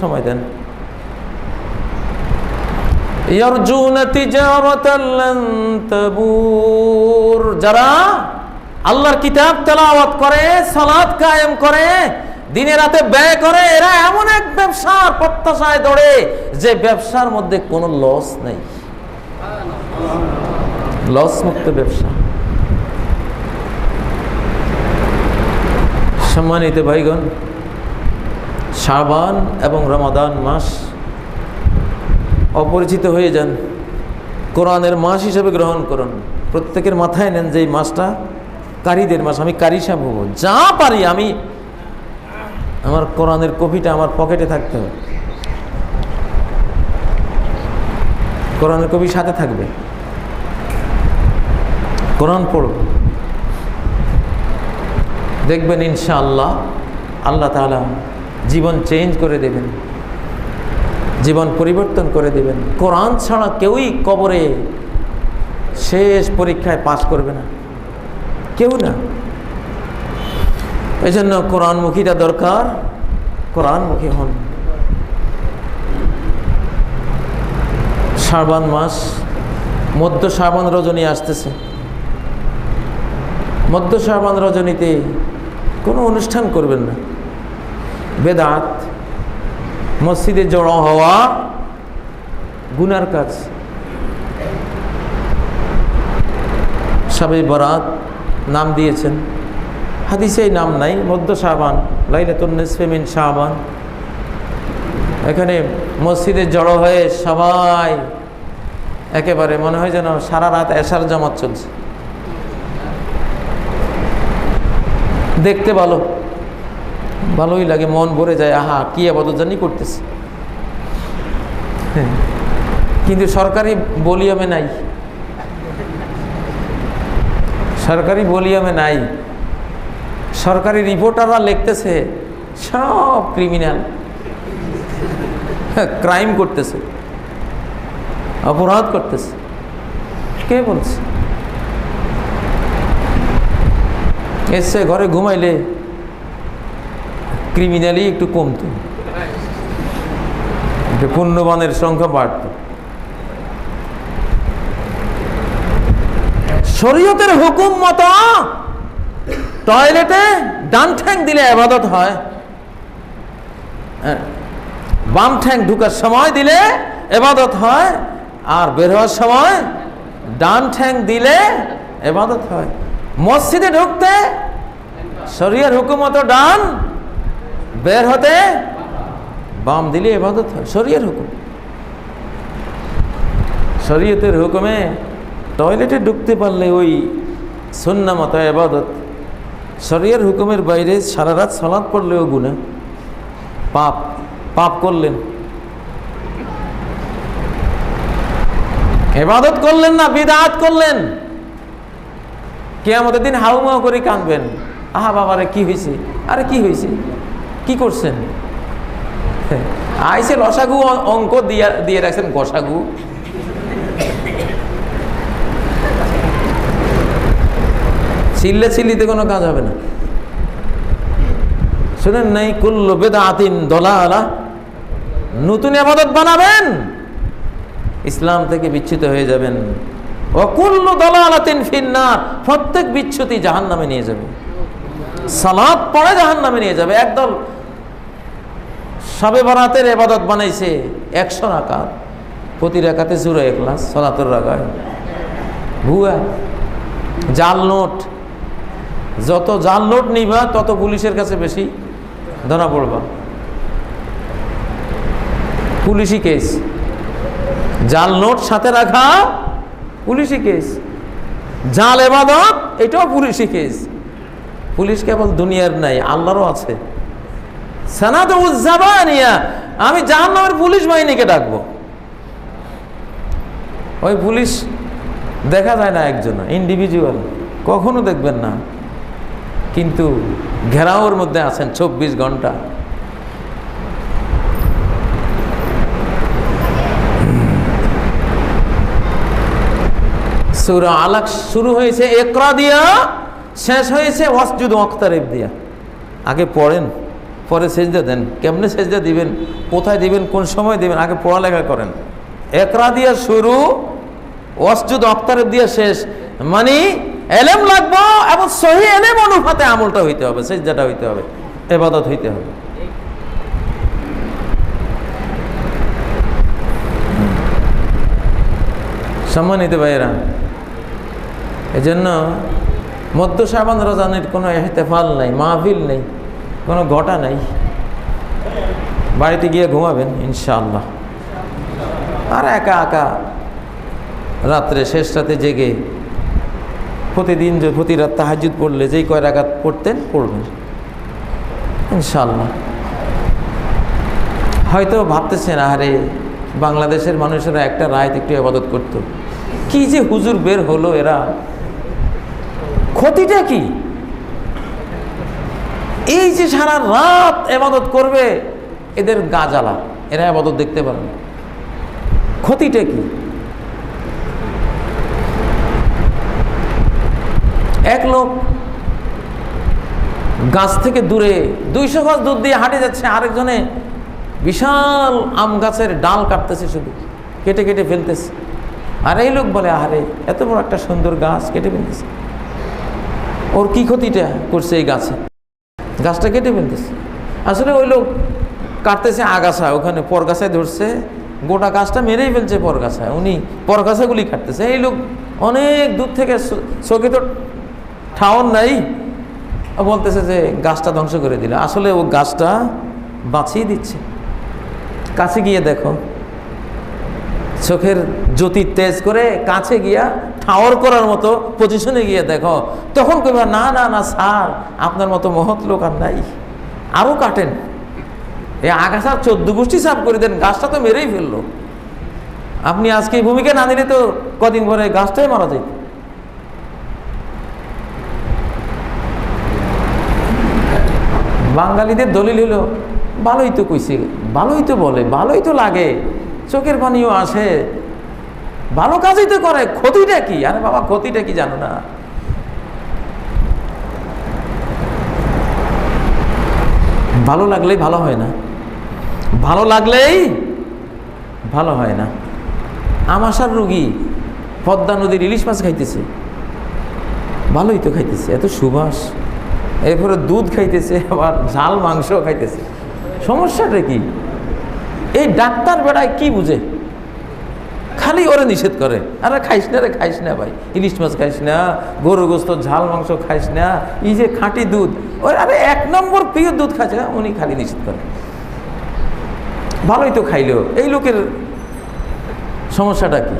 সময় দেন। যারা আল্লাহর কিতাব তেলাওয়াত করে, সালাত কায়েম করে, দিনে রাতে ব্যয় করে, এরা এমন এক ব্যবসার প্রত্যাশায় দৌড়ে যে ব্যবসার মধ্যে কোনো লস নেই। লস মুক্ত ব্যবসা। সম্মানিত ভাইগণ শাবান এবং রমাদান মাস অপরিচিত হয়ে যান। কোরআনের মাস হিসেবে গ্রহণ করুন। প্রত্যেকের মাথায় নেন যে এই মাসটা কারিদের মাস, আমি কারি সাহেব হব যা পারি আমি, আমার কোরআনের কপিটা আমার পকেটে থাকতে হবে। কোরআনের কপি সাথে থাকবে। কোরআন পড়ব দেখবেন ইনশাআল্লাহ, আল্লাহ তাআলা জীবন চেঞ্জ করে দেবেন। জীবন পরিবর্তন করে দেবেন। কোরআন ছাড়া কেউই কবরে শেষ পরীক্ষায় পাশ করবে না। কেউ না। এই জন্য কোরআনমুখীটা দরকার। কোরআনমুখী হন। শ্রাবণ মাস, মধ্য শ্রাবণ রজনী আসতেছে। মধ্য শ্রাবণ রজনীতে কোনো অনুষ্ঠান করবেন না। বেদাত, মসজিদে জড়ো হওয়া, গুনার কাজ। সাবে বরাত নাম দিয়েছেন। হাদিসেই নাম নাই, মধ্য শাহবান লাইলাতুন্নেসফেমিন শাহবান এখানে মসজিদে জড়ো হয়ে সবাই একেবারে মনে হয় যেন সারা রাত এশার জামাত চলছে। দেখতে ভালো। ভালোই লাগে মন ভরে যায় আহা কি আবাদত জানি করতেছে। হ্যাঁ। কিন্তু সরকারি বলিয়ামে নাই। সরকারি বলিয়ামে নাই। সরকারি রিপোর্টাররা লিখতেছে সব ক্রিমিনাল ক্রাইম করতেছে। অপরাধ করতেছে। কে বলছে? এসছে ঘরে ঘুমাইলে ক্রিমিনালি একটু কমতো। পুণ্যবানের সংখ্যা বাড়ত। শরীয়তের হুকুম মতো টয়লেটে ডান ঠ্যাং দিলে আবাদত হয়। হ্যাঁ, বাম ঠ্যাং ঢুকার সময় দিলে এবাদত হয় আর বের হওয়ার সময় ডান ঠ্যাং দিলে এবাদত হয়। মসজিদে ঢুকতে শরীরের হুকুম মতো ডান বের হতে বাম দিলে এবাদত হয়। শরীরের হুকুম। শরীয়তের হুকুমে টয়লেটে ঢুকতে পারলে ওই সন্না মতো এবাদত শরীরের হুকুমের বাইরে সারা রাত সালাদ পড়লেও গুণা পাপ পাপ করলেন। এবাদত করলেন না, বিদাত করলেন। কে কেয়ামতের দিন হাউমাউ করে কাঁদবেন। আহা বাবারে, কি হয়েছে আরে কি হয়েছে কি করছেন? আইসে লসাগু অঙ্ক দিয়ে দিয়ে রাখছেন, গসাগু। চিল্লে চিল্লিতে কোনো কাজ হবে না। শুনেন নাই, কুল্লু বেদা আতিন দলা আলা নতুন আবাদত বানাবেন। ইসলাম থেকে বিচ্ছুত হয়ে যাবেন। অকুল্ল দলা আলাতিন ফিন্নার। প্রত্যেক বিচ্ছুতি জাহান নামে নিয়ে যাবে। সালাদ পরে জাহান নামে নিয়ে যাবে। একদল সবে বরাতের এবাদত বানাইছে একশো রাকাত, প্রতি রাকাতে জুড়ো একলাস সলাতর রাখায় ভুয়া। জাল নোট। যত জাল নোট নিবা, তত পুলিশের কাছে বেশি ধরা পড়বা। পুলিশি কেস। জাল নোট সাথে রাখা পুলিশি কেস। জাল এবাদত, এটাও পুলিশি কেস। পুলিশ কেবল দুনিয়ার নাই, আল্লাহরও আছে। উজ্জাবানিয়া আমি জাহান্নামের পুলিশ বাহিনীকে ডাকবো। ওই পুলিশ দেখা যায় না একজন ইন্ডিভিজুয়াল কখনো দেখবেন না। কিন্তু ঘেরাওর মধ্যে আছেন চব্বিশ ঘণ্টা। সুরা আলাক শুরু হয়েছে একরা দিয়া। শেষ হয়েছে ওয়াসজুদ অক্তারেব দিয়া। আগে পড়েন, পরে সেজদা দেন। কেমনে সেজদা দিবেন? কোথায় দিবেন? কোন সময় দিবেন? আগে পড়ালেখা করেন। একরা দিয়া শুরু, ওয়াসজুদ অক্তারের দিয়ে শেষ। মানে এলেম লাগবো এবং সহি এলেম অনুপাতে আমলটা হইতে হবে, সেজদাটা হইতে হবে, এবাদত হইতে হবে। সম্মানিত ভাইয়েরা, এজন্য মধ্য সাবান রজানির কোনো এহতেফাল নেই, মাহফিল নেই, কোনো ঘটা নেই। বাড়িতে গিয়ে ঘুমাবেন, ইনশাআল্লাহ। আর একা একা রাত্রে শেষ রাতে জেগে প্রতিদিন যে প্রতি রাত তাহাজুদ পড়লে যেই কয় রাগাত পড়তেন, পড়বেন। ইনশাল্লাহ হয়তো ভাবতেছেন আরে বাংলাদেশের মানুষেরা একটা রায়ত একটু আবাদত করতো। কি যে হুজুর বের হলো এরা। ক্ষতিটা কি? এই যে সারা রাত এবাদত করবে, এদের গা জ্বালা। এরা আবাদত দেখতে পারে ক্ষতিটা কি? এক লোক গাছ থেকে দূরে দুইশো গাছ দূর দিয়ে হাঁটে যাচ্ছে, আরেকজনে বিশাল আম গাছের ডাল কাটতেছে শুধু, কেটে কেটে ফেলতেছে। আর এই লোক বলে আরে এত বড় একটা সুন্দর গাছ কেটে ফেলতেছে। ওর কি ক্ষতিটা করছে এই গাছে? গাছটা কেটে ফেলতেছে। আসলে ওই লোক কাটতেছে আগাছা, ওখানে পরগাছায় ধরছে, গোটা গাছটা মেরেই ফেলছে পরগাছায়। উনি পরগাছাগুলি কাটতেছে। এই লোক অনেক দূর থেকে চোখে তো ঠাওন নাই। বলতেছে যে গাছটা ধ্বংস করে দিল। আসলে ও গাছটা বাঁচিয়ে দিচ্ছে। কাছে গিয়ে দেখো, চোখের জ্যোতি তেজ করে কাছে গিয়া ঠাওয়ার করার মতো পজিশনে গিয়ে দেখো, তখন কইবা, না না না, স্যার, আপনার মতো মহৎ লোক আর নাই। আরও কাটেন। এই আগাছার চোদ্দ গোষ্ঠী সাফ করে দেন, গাছটা তো মেরেই ফেলল। আপনি আজকে এই ভূমিকা না দিলে তো কদিন পরে গাছটাই মারা যেত বাঙালিদের দলিল হলো, ভালোই তো কইছে, ভালোই তো বলে, ভালোই তো লাগে। চোখের পানিও আসে ভালো কাজই তো করে, ক্ষতিটা কি? আরে বাবা, ক্ষতিটা কি জানো না? ভালো লাগলেই ভালো হয় না। ভালো লাগলেই ভালো হয় না। আমাশার রুগী পদ্মা নদীর ইলিশ মাছ খাইতেছে। ভালোই তো খাইতেছে, এত সুবাস। এরপরে দুধ খাইতেছে, আবার ঝাল মাংস খাইতেছে। সমস্যাটা কি? এই ডাক্তার বেড়ায় কি বুঝে? খালি ওরে নিষেধ করে। আরে খাইস না রে, খাইস না ভাই। ইলিশ মাছ খাইস না গরু গোস্ত, ঝাল, মাংস খাইস না, এই যে খাঁটি দুধ। ওর, আরে এক নম্বর প্রিয় দুধ খাচ্ছে উনি খালি নিষেধ করে। ভালোই তো খাইলো। এই লোকের সমস্যাটা কি?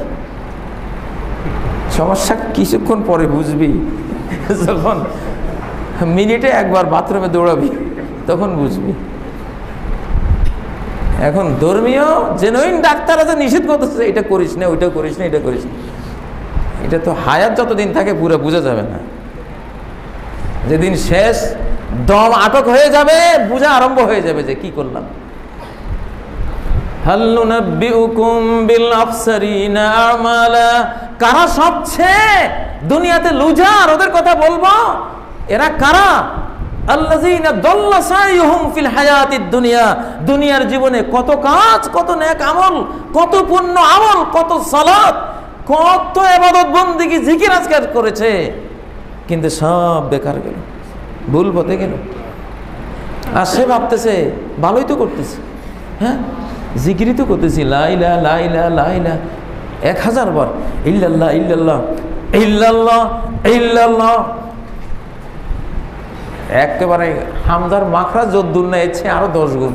সমস্যা কিছুক্ষণ পরে বুঝবি। যখন মিনিটে একবার বাথরুমে দৌড়াবি, তখন বুঝবি। এখন ধর্মীয় জেনুইন ডাক্তার আছে নিষেধ করতেছে এটা করিস না, ওইটা করিস না, এটা করিস না। এটা তো হায়াত যতদিন থাকে পুরো বোঝা যাবে না। যেদিন শেষ দম আটক হয়ে যাবে, বোঝা আরম্ভ হয়ে যাবে যে কি করলাম। কারা সবচেয়ে দুনিয়াতে লুজার, ওদের কথা বলব? এরা কারা? দুনিয়ার জীবনে কত কাজ, কত নেক আমল, কত পুণ্য আমল, কত সালাত, কত ইবাদত বন্দেগী জিকির আজকার করেছে। কিন্তু সব বেকার গেল, ভুল পথে গেল। আর সে ভাবতেছে, ভালোই তো করতেছে। হ্যাঁ? জিকিরি তো করতেছি। লাইলা লাইলা লাইলা এক হাজার বার, ইল্লাল্লাহ ইল্লাল্লাহ ইল্লাল্লাহ ইল্লাল্লাহ। একেবারে হামদার মাখরা যদ্দুর না এছে আরও দশ গুণ।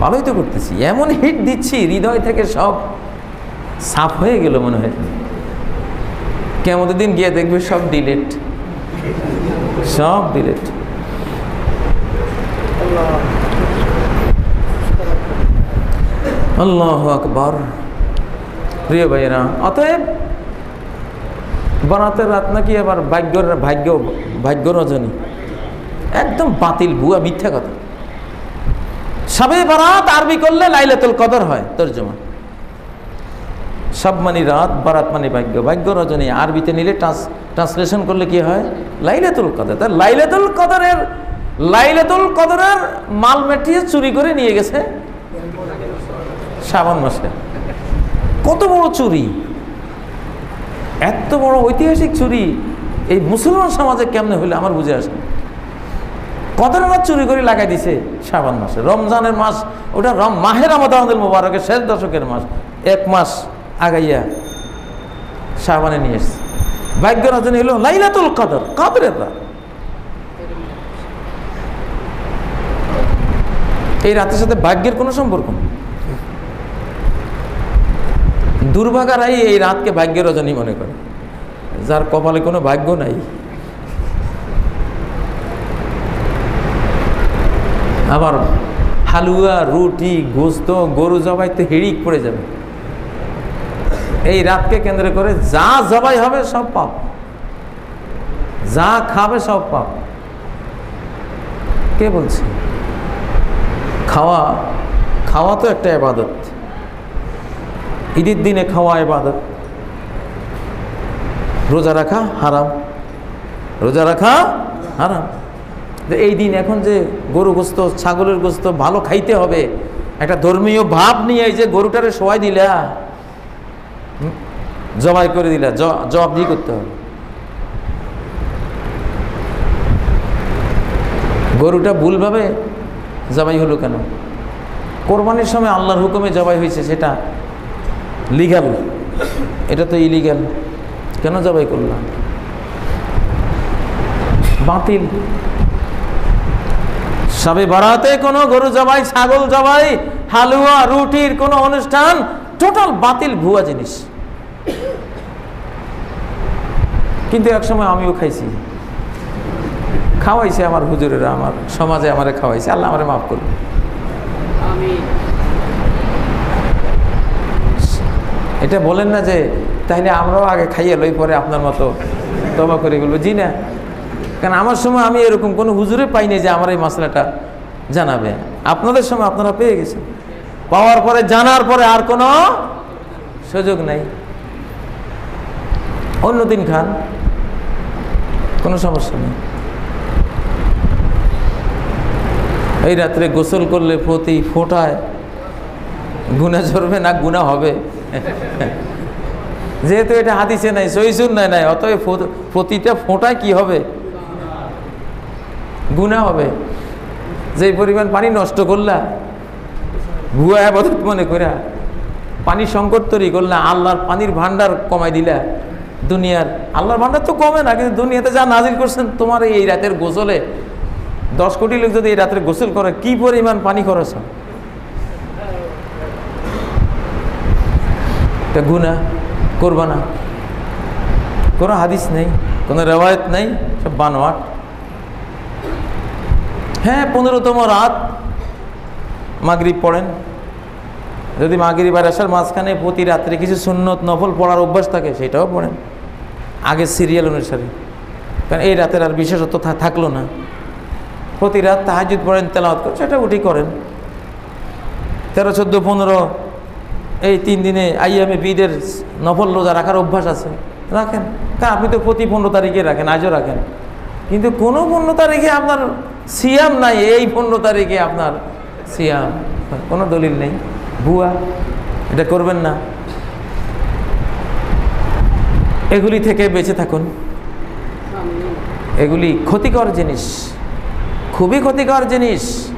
ভালোই তো করতেছি। এমন হিট দিচ্ছি, হৃদয় থেকে সব সাফ হয়ে গেল মনে হয়। কেমন দিন গিয়ে দেখবে সব ডিলেট সব ডিলেট আল্লাহ আকবর। প্রিয় ভাইয়েরা, অতএব বরাতের রাত নাকি আবার ভাগ্য ভাগ্য ভাগ্য রজনী। একদম বাতিল, ভুয়া, মিথ্যা কথা। সবে বারাত আরবি করলে লাইলাতুল কদর হয়, তর্জমা। সব মানে রাত, বারাত মানে ভাগ্য। ভাগ্য রজনী, আরবিতে নিলে ট্রান্সলেশন করলে কি হয়? লাইলাতুল কদর। তার লাইলাতুল কদরের লাইলাতুল কদরের মাল মেটিয়ে চুরি করে নিয়ে গেছে শ্রাবণ মাসে। কত বড় চুরি? এত বড় ঐতিহাসিক চুরি। এই মুসলমান সমাজে কেমনে হইলে আমার বুঝে আসে না। কদর চুরি করে লাগাই দিছে? শ্রাবণ মাসে। রমজানের মাস, ওটা রম, মাহের আমাদের মোবারকের শেষ দশকের মাস। এক মাস আগাইয়া শ্রাবণে নিয়ে এসছে। ভাগ্য রজনী হলো লাইলাতুল কদর, কদরের রাত। এই রাতের সাথে ভাগ্যের কোনো সম্পর্ক নেই। দুর্ভাগারাই এই রাতকে ভাগ্যের রজনী মনে করে। যার কপালে কোনো ভাগ্য নাই। আবার হালুয়া, রুটি, গোস্ত, গরু জবাই তো হিড়িক পড়ে যাবে। এই রাতকে কেন্দ্র করে যা জবাই হবে সব পাপ। যা খাবে সব পাপ। কে বলছে? খাওয়া খাওয়া তো একটা এবাদত ঈদের দিনে খাওয়া এবাদত রোজা রাখা হারাম। রোজা রাখা হারাম। তো এই দিন এখন যে গরু গোস্ত, ছাগলের গোস্ত ভালো খাইতে হবে, একটা ধর্মীয় ভাব নিয়ে এই যে গরুটারে সবাই দিলা জবাই করে দিলা জবাবদিহি করতে হবে। গরুটা ভুলভাবে জবাই হলো কেন? কোরবানির সময় আল্লাহর হুকুমে জবাই হয়েছে সেটা লিগাল এটা তো ইলিগাল কেন জবাই করলাম? বাতিল। সবে বারাতে কোনো গরু জবাই, ছাগল জবাই, হালুয়া, রুটির কোনো অনুষ্ঠান টোটাল বাতিল ভুয়া জিনিস। কিন্তু এক সময় আমিও খাইছি। খাওয়াইছে আমার হুজুরেরা, আমার সমাজে আমারে খাওয়াইছে। আল্লাহ আমারে মাফ করবে এটা বলেন না যে তাহলে আমরাও আগে খাইয়ে লই, পরে আপনার মতো তবা করে বলব জি না। কারণ আমার সময় আমি এরকম কোনো হুজুরে পাইনি যে আমার এই মশলাটা জানাবে। আপনাদের সময় আপনারা পেয়ে গেছেন। পাওয়ার পরে, জানার পরে আর কোনো সুযোগ নাই। অন্যদিন খান। কোনো সমস্যা নেই। এই রাত্রে গোসল করলে প্রতি ফোটায় গুণা ঝরবে না গুণা হবে। যেহেতু এটা হাদিসে নাই সহিসুন নাই নাই, অতএব প্রতিটা ফোঁটায় কি হবে? গুণা হবে। যে পরিমাণ পানি নষ্ট করলা, ভুয়া আবাদত মনে করা পানি সংকট তৈরি করলা, আল্লাহর পানির ভান্ডার কমাই দিলা। দুনিয়ার আল্লাহর ভান্ডার তো কমে না, কিন্তু দুনিয়াতে যা নাজিল করছেন, তোমার এই রাতের গোসলে দশ কোটি লোক যদি এই রাতের গোসল করে, কি পরিমাণ পানি খরচ হয়? এটা গুণা, করবা না। কোনো হাদিস নেই, কোনো রেওয়ায়ত নেই, সব বানোয়াট। হ্যাঁ পনেরোতম রাত। মাগরিব পড়েন। যদি মাগরিব আর আসার মাঝখানে প্রতি রাত্রে কিছু সুন্নত নফল পড়ার অভ্যাস থাকে, সেটাও পড়েন। আগে সিরিয়াল অনুসারে। কারণ এই রাতের আর বিশেষত্ব থাকল না। প্রতি রাত তাহাজুদ পড়েন, তেলাওয়াত করেন, সেটা উঠি করেন। তেরো, চোদ্দ, পনেরো, এই তিন দিনে আইএমএ বিদের নফল রোজা রাখার অভ্যাস আছে। রাখেন। তা আপনি তো প্রতি পনেরো তারিখে রাখেন, আজও রাখেন। কিন্তু কোনো পনেরো তারিখে আপনার সিয়াম নাই, এই পনেরো তারিখে আপনার সিয়াম। কোনো দলিল নেই। ভুয়া, এটা করবেন না। এগুলি থেকে বেঁচে থাকুন। এগুলি ক্ষতিকর জিনিস। খুবই ক্ষতিকর জিনিস।